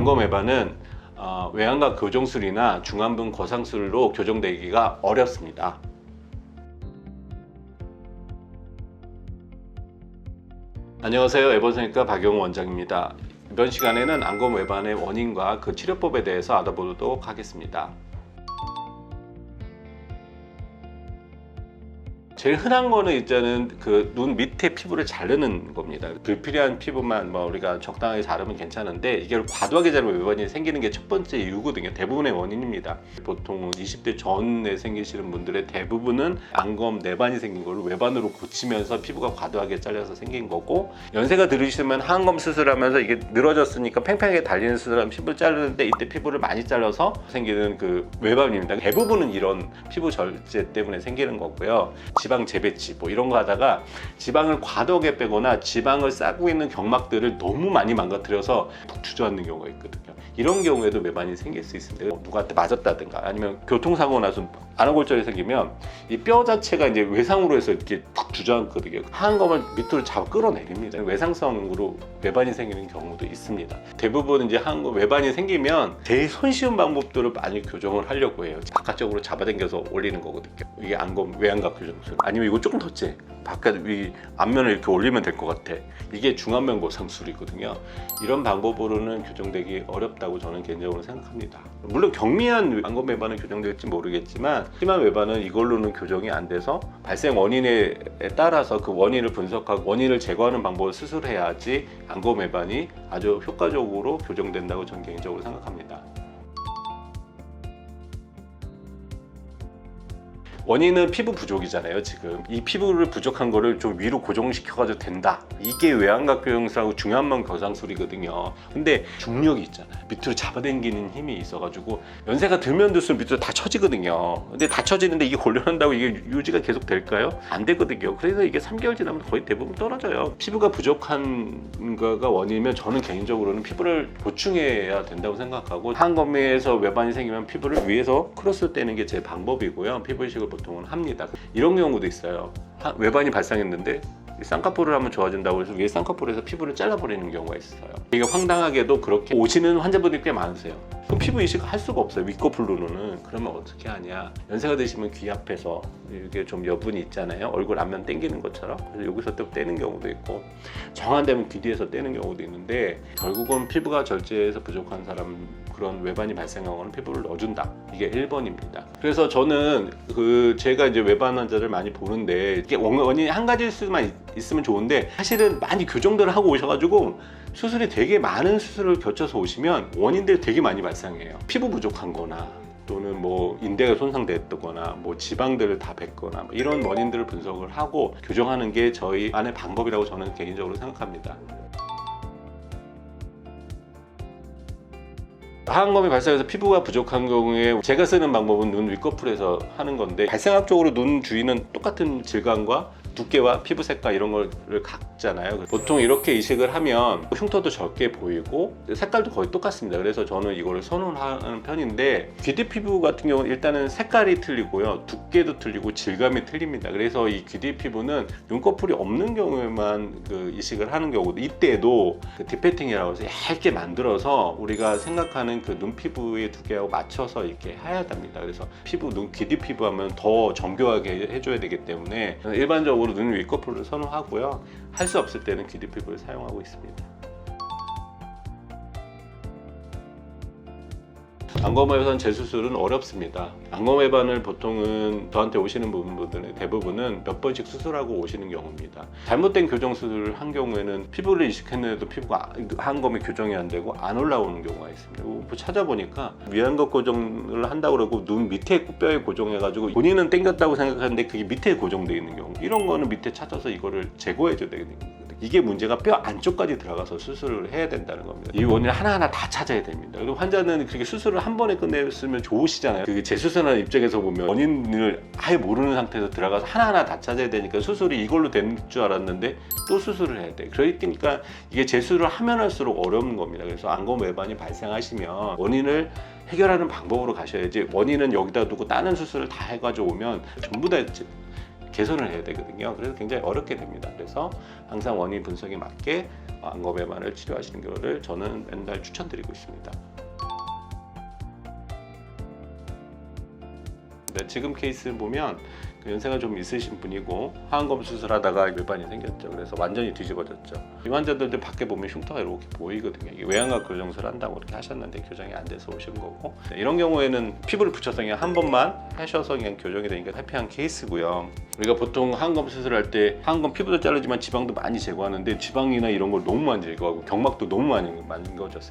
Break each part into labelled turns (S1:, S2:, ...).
S1: 안검외반은 어, 외양각 교정술이나 중안부 거상술로 교정되기가 어렵습니다. 안녕하세요. 에버성형과 박영호 원장입니다. 이번 시간에는 안검 외반의 원인과 그 치료법에 대해서 알아보도록 하겠습니다. 제일 흔한 거는 일단은 그 눈 밑에 피부를 자르는 겁니다. 불필요한 피부만 뭐 우리가 적당하게 자르면 괜찮은데 이게 과도하게 자르면 외반이 생기는 게 첫 번째 이유거든요. 대부분의 원인입니다. 보통 20대 전에 생기시는 분들의 대부분은 안검 내반이 생긴 걸로 외반으로 고치면서 피부가 과도하게 잘려서 생긴 거고 연세가 들으시면 하안검 수술하면서 이게 늘어졌으니까 팽팽하게 달리는 수술하면 피부 자르는데 이때 피부를 많이 잘라서 생기는 그 외반입니다. 대부분은 이런 피부 절제 때문에 생기는 거고요. 지방 재배치 뭐 이런 거 하다가 지방을 과도하게 빼거나 지방을 싸고 있는 경막들을 너무 많이 망가뜨려서 푹 주저앉는 경우가 있거든요. 이런 경우에도 외반이 생길 수 있습니다. 누구한테 맞았다든가 아니면 교통사고 나서 안아골절이 생기면 이 뼈 자체가 이제 외상으로 해서 이렇게 푹 주저앉거든요. 하한 검을 밑으로 잡아 끌어내립니다. 외상성으로 외반이 생기는 경우도 있습니다. 대부분 이제 검 외반이 생기면 제일 손쉬운 방법들을 많이 교정을 하려고 해요. 바깥쪽으로 잡아당겨서 올리는 거거든요. 이게 안검 외양각 교정술. 아니면 이거 조금 더 째. 바깥 위 앞면을 이렇게 올리면 될 것 같아. 이게 중안면 고상술이거든요. 이런 방법으로는 교정되기 어렵다고 저는 개인적으로 생각합니다. 물론 경미한 안검 외반은 교정될지 모르겠지만 심한 외반은 이걸로는 교정이 안 돼서 발생 원인에 따라서 그 원인을 분석하고 원인을 제거하는 방법을 수술해야지 안검 외반이 아주 효과적으로 교정된다고 저는 개인적으로 생각합니다. 원인은 피부 부족이잖아요 지금. 이 피부를 부족한 거를 좀 위로 고정시켜가지고 된다. 이게 외양각 교정술하고 중요한 거상술이거든요. 근데 중력이 있잖아요. 밑으로 잡아당기는 힘이 있어가지고 연세가 들면 들수록 밑으로 다 처지거든요. 근데 다 처지는데 이게 골련한다고 이게 유지가 계속 될까요? 안 되거든요. 그래서 이게 3개월 지나면 거의 대부분 떨어져요. 피부가 부족한 거가 원인이면 저는 개인적으로는 피부를 보충해야 된다고 생각하고 한검에서 외반이 생기면 피부를 위에서 크로스 떼는 게 제 방법이고요. 피부 이식을 보통은 합니다. 이런 경우도 있어요. 하- 외반이 발생했는데 이 쌍꺼풀을 하면 좋아진다고 해서 위에 쌍꺼풀에서 피부를 잘라버리는 경우가 있어요. 이게 황당하게도 그렇게 오시는 환자분들이 꽤 많으세요. 그럼 피부 이식을 할 수가 없어요. 윗꺼풀로는. 그러면 어떻게 하냐. 연세가 되시면 귀 앞에서 이게 좀 여분이 있잖아요. 얼굴 앞면 당기는 것처럼. 그래서 여기서 또 떼는 경우도 있고 정한되면 귀 뒤에서 떼는 경우도 있는데 결국은 피부가 절제해서 부족한 사람 그런 외반이 발생하거나 피부를 넣어준다. 이게 1번입니다. 그래서 저는 그 제가 이제 외반 환자를 많이 보는데 이게 원- 원인이 한 가지일 수만 있- 있으면 좋은데 사실은 많이 교정들을 하고 오셔가지고 수술이 되게 많은 수술을 거쳐서 오시면 원인들이 되게 많이 발생해요. 피부 부족한 거나 또는 뭐 인대가 손상됐거나 뭐 지방들을 다 뱉거나 뭐 이런 원인들을 분석을 하고 교정하는 게 저희 안의 방법이라고 저는 개인적으로 생각합니다. 하안검이 발생해서 피부가 부족한 경우에 제가 쓰는 방법은 눈 윗꺼풀에서 하는 건데 발생학적으로 눈 주위는 똑같은 질감과 두께와 피부 색깔 이런 거를 갖잖아요. 보통 이렇게 이식을 하면 흉터도 적게 보이고 색깔도 거의 똑같습니다. 그래서 저는 이거를 선호하는 편인데 귀뒤 피부 같은 경우는 일단은 색깔이 틀리고요. 두께도 틀리고 질감이 틀립니다. 그래서 이 귀뒤 피부는 눈꺼풀이 없는 경우에만 그 이식을 하는 경우도 이때도 그 디패팅이라고 해서 얇게 만들어서 우리가 생각하는 그 눈 피부의 두께하고 맞춰서 이렇게 해야 됩니다. 그래서 피부 눈 귀뒤 피부 하면 더 정교하게 해줘야 되기 때문에 일반적으로 눈 윗꺼풀을 선호하고요. 할 수 없을 때는 귀뒤 피부를 사용하고 있습니다. 안검외반 재수술은 어렵습니다. 안검외반을 보통은 저한테 오시는 분들은 대부분은 몇 번씩 수술하고 오시는 경우입니다. 잘못된 교정 수술을 한 경우에는 피부를 이식했는데도 피부가 한검이 교정이 안 되고 안 올라오는 경우가 있습니다. 뭐 찾아보니까 위안각 고정을 한다고 그러고 눈 밑에 뼈에 고정해가지고 본인은 땡겼다고 생각하는데 그게 밑에 고정되어 있는 경우 이런 거는 밑에 찾아서 이거를 제거해줘야 되는 거거든요. 이게 문제가 뼈 안쪽까지 들어가서 수술을 해야 된다는 겁니다. 이 원인을 하나하나 다 찾아야 됩니다. 그리고 환자는 그렇게 수술을 한 번에 끝냈으면 좋으시잖아요. 그게 재수술하는 입장에서 보면 원인을 아예 모르는 상태에서 들어가서 하나하나 다 찾아야 되니까 수술이 이걸로 된줄 알았는데 또 수술을 해야 돼. 그러니까 이게 재수술을 하면 할수록 어려운 겁니다. 그래서 안검 외반이 발생하시면 원인을 해결하는 방법으로 가셔야지 원인은 여기다 두고 다른 수술을 다 해가지고 오면 전부 다 개선을 해야 되거든요. 그래서 굉장히 어렵게 됩니다. 그래서 항상 원인 분석에 맞게 안검외반을 치료하시는 거를 저는 맨날 추천드리고 있습니다. 네, 지금 케이스를 보면 그 연세가 좀 있으신 분이고 하안검 수술하다가 외반이 생겼죠. 그래서 완전히 뒤집어졌죠. 이 환자들도 밖에 보면 흉터가 이렇게 보이거든요. 이게 외양각 교정술 한다고 이렇게 하셨는데 교정이 안 돼서 오신 거고 네, 이런 경우에는 피부를 붙여서 그냥 한 번만 하셔서 그냥 교정이 되니까 해피한 케이스고요. 우리가 보통 하안검 수술할 때 하안검 피부도 자르지만 지방도 많이 제거하는데 지방이나 이런 걸 너무 많이 제거하고 경막도 너무 많이.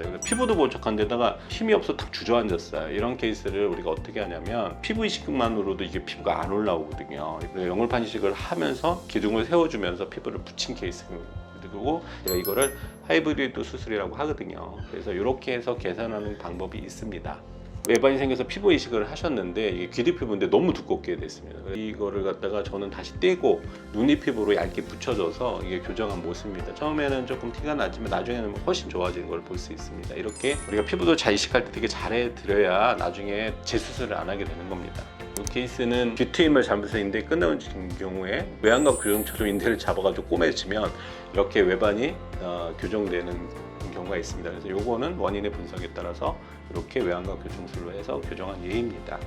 S1: 그래서 피부도 보착한 데다가 힘이 없어 탁 주저앉았어요. 이런 케이스를 우리가 어떻게 하냐면 피부 이식만으로도 이게 피부가 안 올라오거든요. 그래서 영물판 이식을 하면서 기둥을 세워주면서 피부를 붙인 케이스입니다. 그리고 제가 이거를 하이브리드 수술이라고 하거든요. 그래서 이렇게 해서 개선하는 방법이 있습니다. 외반이 생겨서 피부 이식을 하셨는데 이게 귀뒤 피부인데 너무 두껍게 됐습니다. 이거를 갖다가 저는 다시 떼고 눈이 피부로 얇게 붙여줘서 이게 교정한 모습입니다. 처음에는 조금 티가 나지만 나중에는 훨씬 좋아지는 걸 볼 수 있습니다. 이렇게 우리가 피부도 잘 이식할 때 되게 잘해 드려야 나중에 재수술을 안 하게 되는 겁니다. 이 케이스는 뒤트임을 잘못해서 인대 끝나는 경우에 외양각 교정처럼 인대를 잡아가지고 꼬매지면 이렇게 외반이 어, 교정되는 경우가 있습니다. 그래서 요거는 원인의 분석에 따라서 이렇게 외양각 교정술로 해서 교정한 예입니다.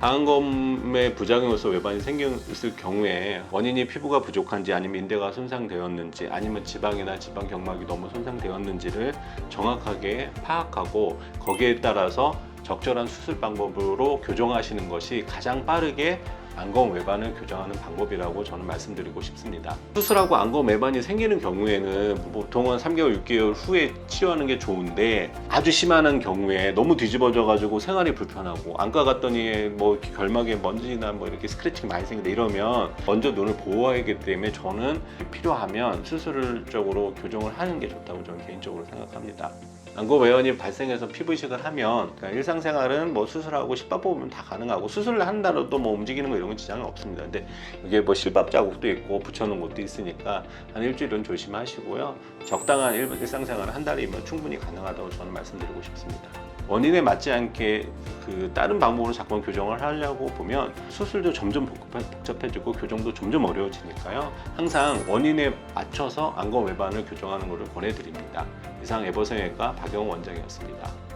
S1: 항암검의 부작용으로서 외반이 생겼을 경우에 원인이 피부가 부족한지 아니면 인대가 손상되었는지 아니면 지방이나 지방 경막이 너무 손상되었는지를 정확하게 파악하고 거기에 따라서 적절한 수술 방법으로 교정하시는 것이 가장 빠르게 안검 외반을 교정하는 방법이라고 저는 말씀드리고 싶습니다. 수술하고 안검 외반이 생기는 경우에는 보통은 3개월, 6개월 후에 치료하는 게 좋은데 아주 심한 경우에 너무 뒤집어져 가지고 생활이 불편하고 안과 갔더니 뭐 결막에 먼지나 뭐 이렇게 스크래칭이 많이 생긴다 이러면 먼저 눈을 보호해야 하기 때문에 저는 필요하면 수술적으로 교정을 하는 게 좋다고 저는 개인적으로 생각합니다. 안검 외환이 발생해서 피부 이식을 하면 그러니까 일상생활은 뭐 수술하고 실밥 뽑으면 다 가능하고 수술을 한다라도 뭐 움직이는 거 이런 건 지장은 없습니다. 근데 이게 뭐 실밥 자국도 있고 붙여놓은 것도 있으니까 한 일주일은 조심하시고요. 적당한 일, 일상생활은 한 달이면 충분히 가능하다고 저는 말씀드리고 싶습니다. 원인에 맞지 않게 그 다른 방법으로 자꾸 교정을 하려고 보면 수술도 점점 복잡해- 복잡해지고 교정도 점점 어려워지니까요. 항상 원인에 맞춰서 안검 외반을 교정하는 것을 권해드립니다. 이상 에버성외과 박영호 원장이었습니다.